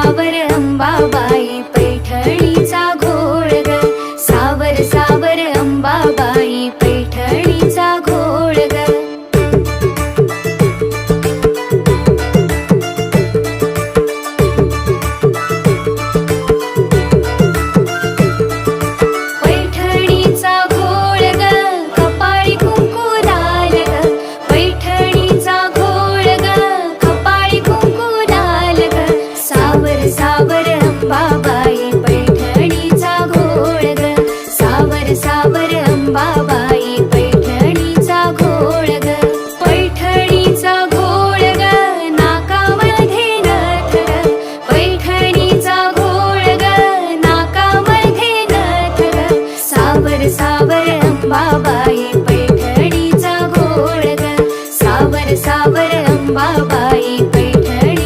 അവരം bye bye Sawar